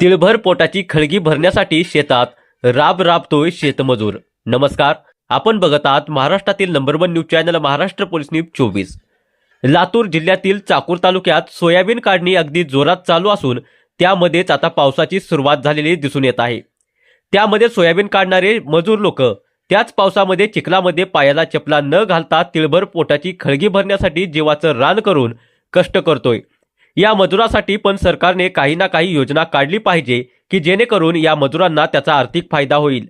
तिळभर पोटाची खळगी भरण्यासाठी शेतात राब राबतोय शेतमजूर. नमस्कार आपण बघत आहात महाराष्ट्रातील number one news channel Maharashtra police news चोवीस. लातूर जिल्ह्यातील चाकूर तालुक्यात सोयाबीन काढणी अगदी जोरात चालू असून त्यामध्येच आता पावसाची सुरुवात झालेली दिसून येत आहे. त्यामध्ये सोयाबीन काढणारे मजूर लोक त्याच पावसामध्ये चिखलामध्ये पायाला चपला न घालता तिळभर पोटाची खळगी भरण्यासाठी जीवाचं रान करून कष्ट करतोय. या मजुरासाठी पण सरकारने काही ना काही योजना काढली पाहिजे की जेणेकरून या मजुरांना त्याचा आर्थिक फायदा होईल.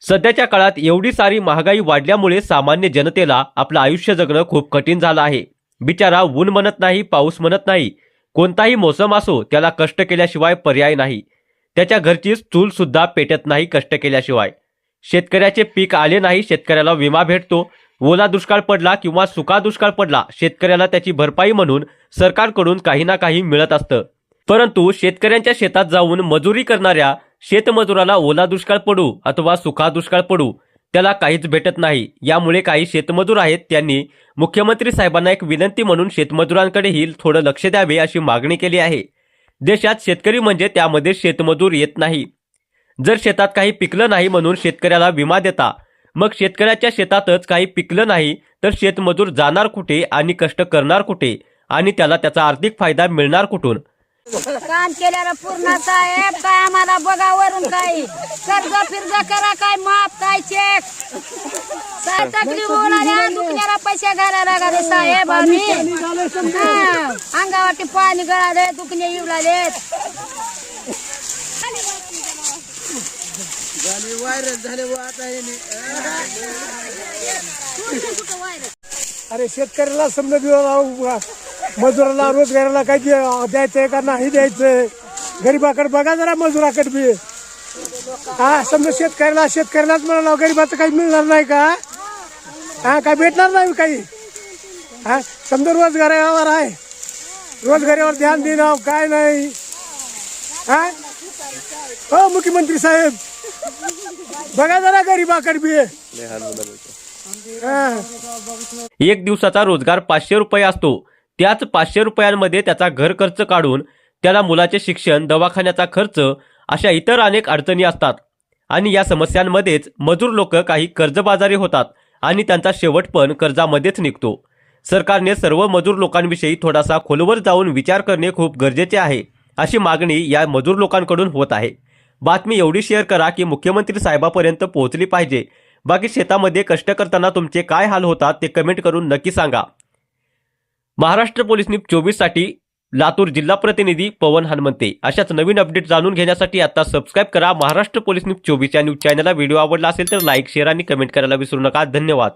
सध्याच्या काळात एवढी सारी महागाई वाढल्यामुळे सामान्य जनतेला आपलं आयुष्य जगणं खूप कठीण झालं आहे. बिचारा ऊन म्हणत नाही पाऊस म्हणत नाही. कोणताही मोसम असो त्याला कष्ट केल्याशिवाय पर्याय नाही. त्याच्या घरचीच चूल सुद्धा पेटत नाही कष्ट केल्याशिवाय. शेतकऱ्याचे पीक आले नाही शेतकऱ्याला विमा भेटतो. ओला दुष्काळ पडला किंवा सुका दुष्काळ पडला शेतकऱ्याला त्याची भरपाई म्हणून सरकारकडून काही ना काही मिळत असतं. परंतु शेतकऱ्यांच्या शेतात जाऊन मजुरी करणाऱ्या शेतमजुराला ओला दुष्काळ पडू अथवा सुखा दुष्काळ पडू त्याला काहीच भेटत नाही. यामुळे काही शेतमजूर आहेत त्यांनी मुख्यमंत्री साहेबांना एक विनंती म्हणून शेतमजुरांकडेही थोडं लक्ष द्यावे अशी मागणी केली आहे. देशात शेतकरी म्हणजे त्यामध्ये शेतमजूर येत नाही. जर शेतात काही पिकलं नाही म्हणून शेतकऱ्याला विमा देता मग शेतकऱ्याच्या शेतातच काही पिकलं नाही तर शेतमजूर जाणार कुठे आणि कष्ट करणार कुठे आणि त्याला त्याचा आर्थिक फायदा मिळणार कुठून? काम केल्याला पूर्ण साहेब काय आम्हाला बघा वरून काही. कर्ज फिर्ज करा काय माफ काय चेक काय तकलीफ होणाऱ्या दुखण्याला पैसे घालायला लागले साहेब आम्ही. अंगावरती पाणी गळाले दुखणे येऊ लागले अरे शेतकऱ्याला समजा दिवस मजुराला रोजगाराला काही द्यायचंय का नाही द्यायचंय? गरीबाकडे बघा जरा मजुराकडे बी. हा समजा शेतकऱ्याला शेतकऱ्यालाच म्हणाला गरीबाचं काही मिळणार नाही का? हा काय भेटणार नाही काही? हा समजा रोजगारावर आहे रोजगारावर ध्यान देणं काय नाही? हा? हो मुख्यमंत्री साहेब. बघा जरा गरीबाकडे बी एक दिवसाचा रोजगार पाचशे रुपये असतो. त्याच पाचशे रुपयांमध्ये त्याचा घर खर्च काढून त्याला मुलाचे शिक्षण दवाखान्याचा खर्च अशा इतर अनेक अडचणी असतात. आणि या समस्यांमध्येच मजूर लोक काही कर्जबाजारी होतात आणि त्यांचा शेवट पण कर्जामध्येच निघतो. सरकारने सर्व मजूर लोकांविषयी थोडासा खोलवर जाऊन विचार करणे खूप गरजेचे आहे. अशी मागणी या मजूर लोकांकडून होत आहे. बातमी एवढी शेअर करा की मुख्यमंत्री साहेबापर्यंत पोहोचली पाहिजे. बाकी शेतामध्ये कष्ट करताना तुमचे काय हाल होतात ते कमेंट करून नक्की सांगा. महाराष्ट्र पोलीस न्यूज चोवीससाठी लातूर जिल्हा प्रतिनिधी पवन हनुमंते. अशाच नवीन अपडेट जाणून घेण्यासाठी आता सबस्क्राईब करा महाराष्ट्र पोलीस न्यूज चोवीस या न्यूज चॅनलला. व्हिडिओ आवडला असेल तर लाईक शेअर आणि कमेंट करायला विसरू नका. धन्यवाद.